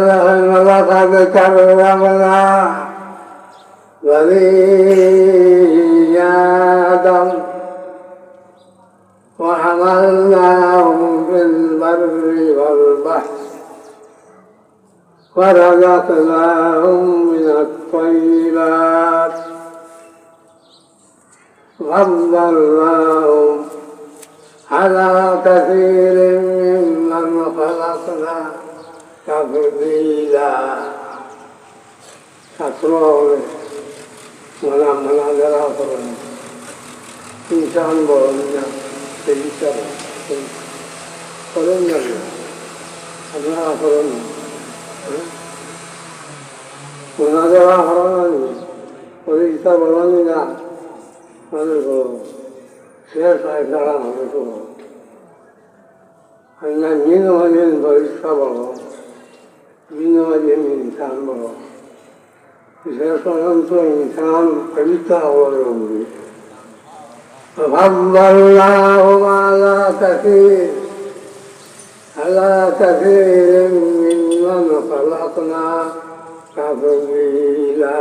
لقد كرمنا بني آدم وحملناهم في البر والبحر ورزقناهم من الطيبات فضلناهم على كثير ممن خلقنا تفضيلا تسمعون منا مناظرة أخرى إنسان بولنا تلسل قلنا أنا أخرى مناظرة أخرى وليس بولنا ونقول سياسة إكرام ونقول أن الدين وللبر صبر ইনসান বলো শেষন্ত ইনসান কবিতা অবলম্বী فضلناه على كثير على كثير ممن خلقنا تفضيلا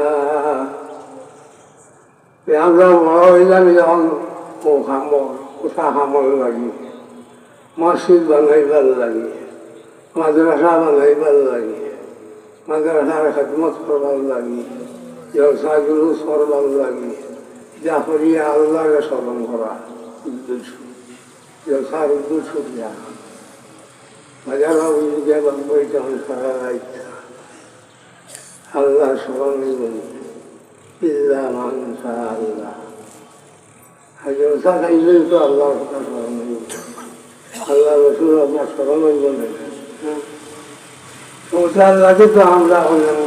আমরা মহিলাম যখন ও খামর কোথা খামর লাগি, মসজিদ বানাইবার লাগে। মাদ্রাসা বানাইবার লাগে মাদ্রাসার খেদমত করবার লাগে জলসা জুলুস করবার লাগে যা করিয়া আল্লাহকে স্মরণ করা জলসার উদ্দেশ্য যা বাজার বাবুকে বাবুই যখন করার ইচ্ছা আল্লাহ স্মরণ ইল্লা মানসা আল্লাহ আর কথা স্মরণ আল্লাহ রসুল আপনার স্মরণই বলেন সংসার লাগে তো আমরা হলাম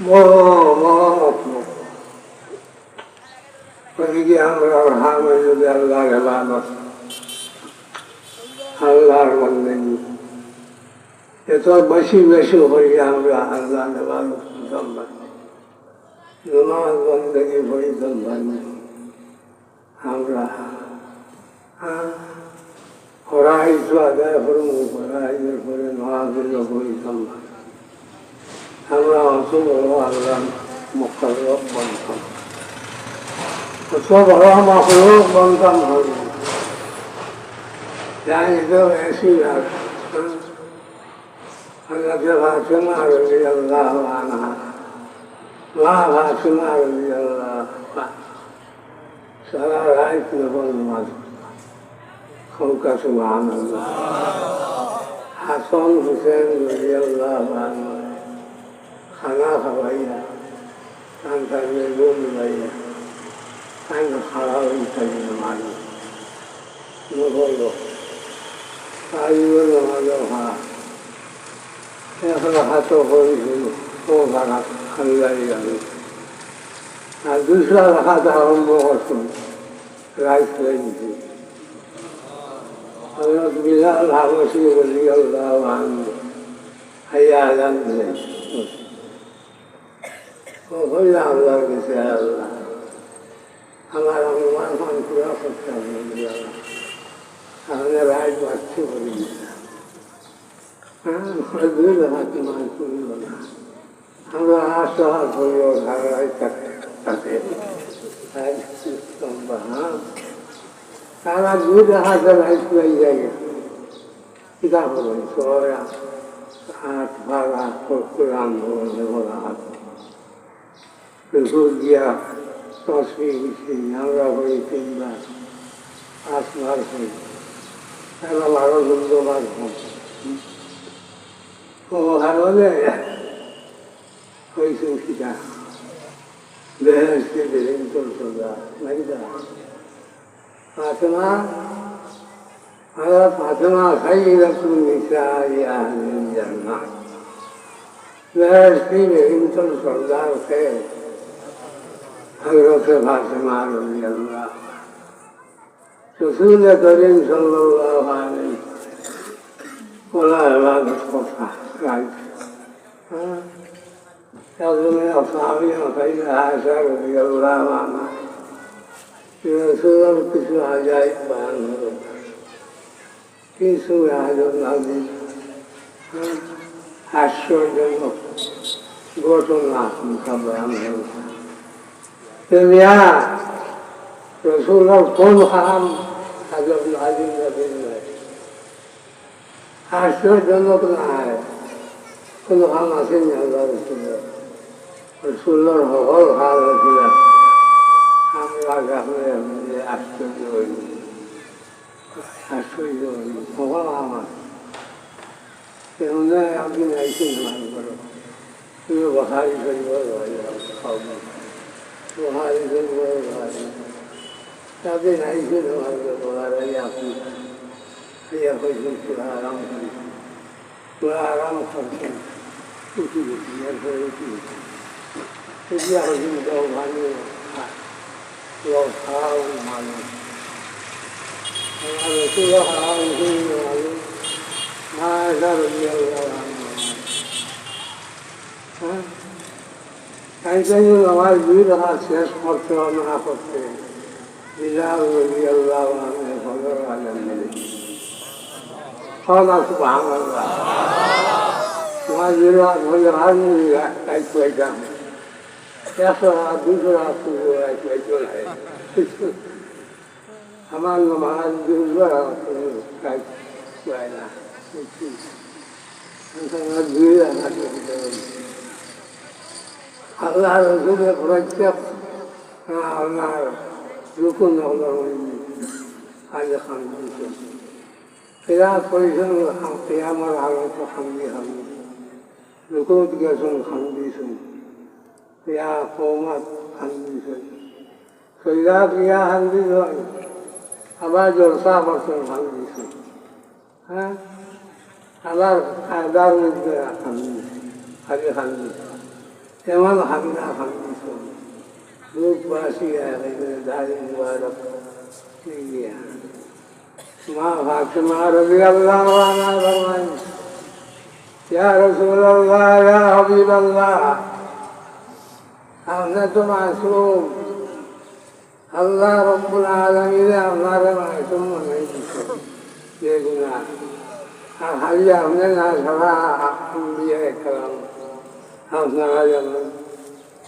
বড় ওদিকে আমরা হাম যদি আল্লাহর এবাদত আল্লাহর বন্দেগি এত বেশি বেশি হই আমরা এবাদত করতাম পারি নমাজ বন্দেগি হইতাম পারি আমরা ফরাহিজ আদায় করুন ফরাহিজের পরে আমরা অত বড় আল্লাহ মোকাবিলক বন্ধন অত বড় মকলক বন্ধন হল আল্লাহ আল্লাহ সারা রাত মাঝে খৌকা সুবহান হাসন হুসেন রাদিয়াল্লাহু আনহু। খানা খাওয়াইয়া, কান তাকে গুম লাইয়া, কান খাওয়া হইতাকে নামাজ নবল আইবল নামাজ হা এখন হাত করেছিল ও ভাড়া খাল্লাই গেল। আর দুসরা রাখাতে আরম্ভ করছেন রাইট লেগেছে হজরত বিলাল হাবসি বলি আল্লাহ হাইয়া আজান দিলেন ও হইলা আল্লাহর কাছে আল্লাহ আমার অনুমান মান পুরা করতে হবে বিলাল আমাদের রাইট বাচ্চা বলি দুই রাখাতে মান করিল না আমরা আশা করিও ধারায় থাকতে তারা দুই হাজার হাইট হয়ে যায়। কিতা করবেন সবাই হাত ভাড়া কোরআন বলে বলা হাত। রসুল দিয়া তসবি গেছি আমরা করি তিনবার পাঁচবার করি তারা হয়েছে فاطمة هذا فاطمة خيرة النساء أهل الجنة لا يشفين إمتى الصلاة خير حضرت فاطمة رضي الله رسول كريم صلى الله عليه ولا إرادة قطع رايت يظن أصحابي خير عائشة رضي الله عنها রসুলাম কিছু আজায় বান হলো কিছু হাজর নাজির আশ্চর্যজনক ঘটনা আশঙ্কা বয়ান হল রসুলাম কোন হারাম হাজর নাজির নাজির নয় আশ্চর্যজনক নয় কোনো হাম আসেনি আল্লাহ রসুল্লাহ রসুল্লাহর সকল হাল হয়েছিলাম হয়েছিল আমরা গ্রামে আশ্চর্য হইল আশ্চর্য হইল সকল আমার। তেমন আপনি আইসেন মান করো। তুমি বহারি করিব বহারি করিব তাদের আইসেন মান এই আপনি ইয়া হয়েছেন পুরা আরাম করি পুরা আরাম করছেন উঠি গেছি এরপরে উঠি গেছি এতিয়া হয়েছেন ভালো লোক খাওয়াও মানুষ আমার রসুল খাওয়াও মানুষ هذا رضي الله عنه একজন আমার দুই রাখা শেষ করতে না করতে বিলাল রবি আল্লাহ ফজর আলম মিলে খাওয়া খুব আনন্দ তোমার দুই রাত হলে আর এক পাইতাম আমার নমাজ দুশো রাত এক পাই না আল্লাহ রসুলের প্রত্যেক আপনার রুকুন আজ খান কেরাত করেছেন কেয়ামার আলোচ খান্দি খান্দি রুকুত গেছেন খান্দিছেন কেয়া কৌমাত খান্দিছেন সৈরাত ইয়া খান্দিছেন আবার জলসা করছেন খান্দিছেন হ্যাঁ আবার আদার মধ্যে খান্দি খালি খান্দি এমন হামলা খান্দি লোকবাসী দাঁড়ি মুবারক গিয়া মা রবি আল্লাহ ফরমান ইয়া আপনি তো মাসুম আল্লাহ أرضت معصوم الله رب العالمين أمر معصوم ونجيكم. بيقنا أخرجهم لنا شفاعة أنبياء كرام أصنع جمال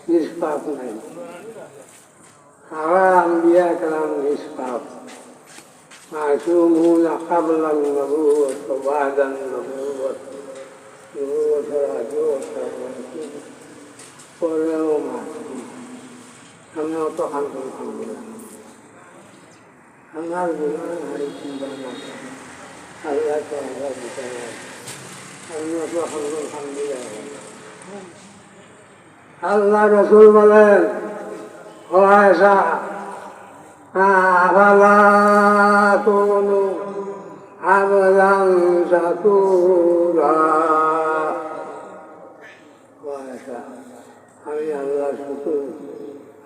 نشفاق نجي أرى أنبياء كرام نشفاق معصومون قبل النبوة وبعد النبوة. نبوة رسول الله পরেও মাসুম আমিও তো হান্তুন খান্দিলাম আমার আল্লাহ তো আল্লাহ দিতে আমিও তো হান্তুন খান্দিলাম আল্লাহ রসুল বলেন, ও আয়সা শাকুরা ও আয়সা আমি আল্লাহ শুকুর।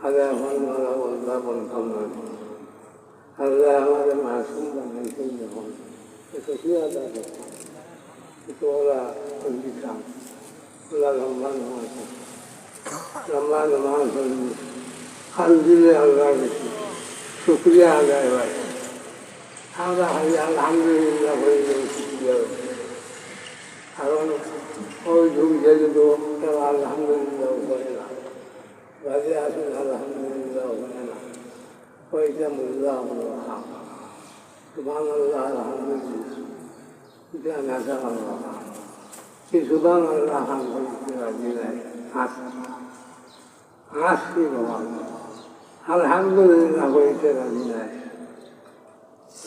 আল্লাহ ভালো উদ্ভাবন করলাম আল্লাহ আমাদের মাসুম বানাইছেন যখন এটা কি আল্লাহ itu olah pendidikan olah lomba lomba lomba lomba alhamdulillah Allah বেশি শুক্রিয়া আদায় হয়। আমরা আলহামদুলিল্লাহ হয়ে শুক্রিয়া কারণ ওই যুগ যে আলহামদুলিল্লাহ করে না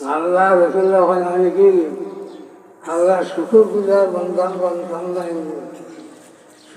আল্লাহ রসুল্লাহ আমি কি? আল্লাহ শুকুর গুজার বন্ধান বন্ধান নাই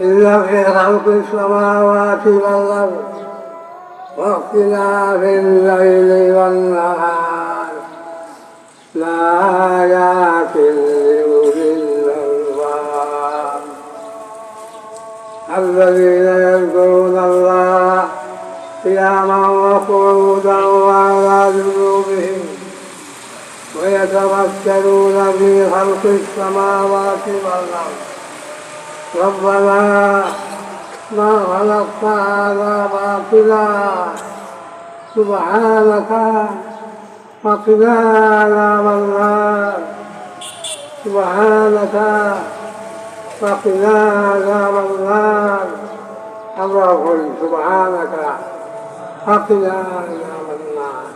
إلا في خلق السماوات والأرض واختلاف الليل والنهار لآيات لأولي الألباب الذين يذكرون الله قياما وقعودا وعلى جنوبهم ويتفكرون في خلق السماوات والأرض. ربنا ما خلقت هذا باطلا سبحانك وقنا عذاب النار سبحانك وقنا عذاب النار اللهم سبحانك وقنا عذاب النار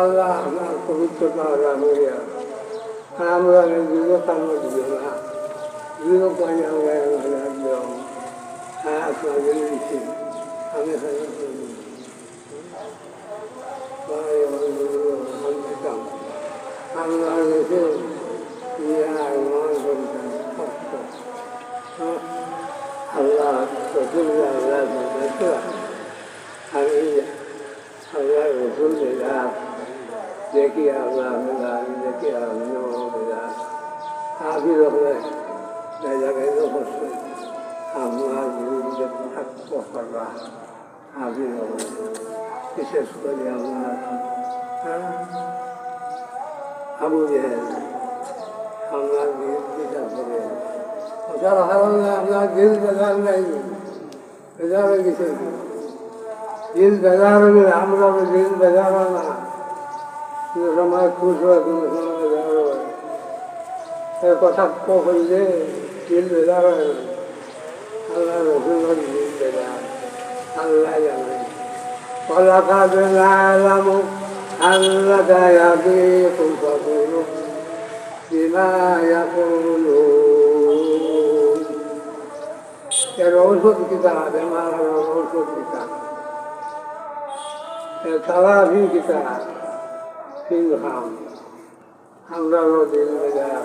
আল্লাহ আপনার পবিত্রতা রাখিয়া আমরা দৃঢ়তার মধ্যে না দৃঢ়তাই আমরা একদম হ্যাঁ আপনার জেনেছি আমি আল্লাহ রেখে ইহা ইমান করতেন আল্লাহ রসুল আল্লাহ আমি আল্লাহ রসুল আল্লাহ জায়গায় করছে আপনার বিরুদ্ধে থাকত করা আবি রহমান বিশেষ করে আপনার আবু জেহেল আপনার বিরুদ্ধে করে ওটার কারণে আপনার দিল বেজার নাই বেজার হয়ে গেছে দিল বেজার হলে আমরা দিল বেজার না কোনো সময় খুশ হয় কোনো সময় বেজার হয় কথা কইলে দিল বেজার হয় না আল্লাহ রসুল দিল বেজার আল্লাহ জানে ولقد نعلم أنك يضيق صدرك بما يقولون এর ঔষধ কিতাব আমার ঔষধ কিতাব তালাভি কিতাব সিংহাম আমরা দিন বাজার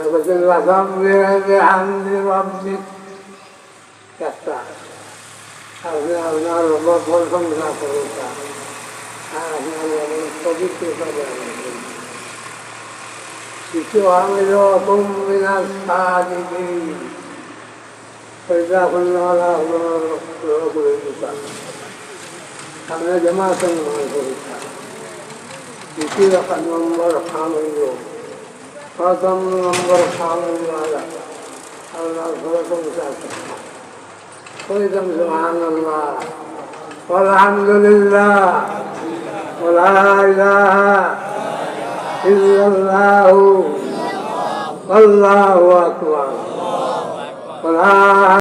আল্লাহ আল্লাহ বলছেন লাগাম হামদি রব্বিক একটা আপনি আপনার রব প্রশংসা করুন আর আপনার পবিত্রতা জানেন কিছু আমি রকম বিনা সাদিকে পয়সা করলে করে দিতাম আমরা জমা সম্মান করিতাম দ্বিতীয় নম্বর فأتم من برك على المعنى سبحان الله والحمد لله ولا إله إلا الله والله أكبر ولا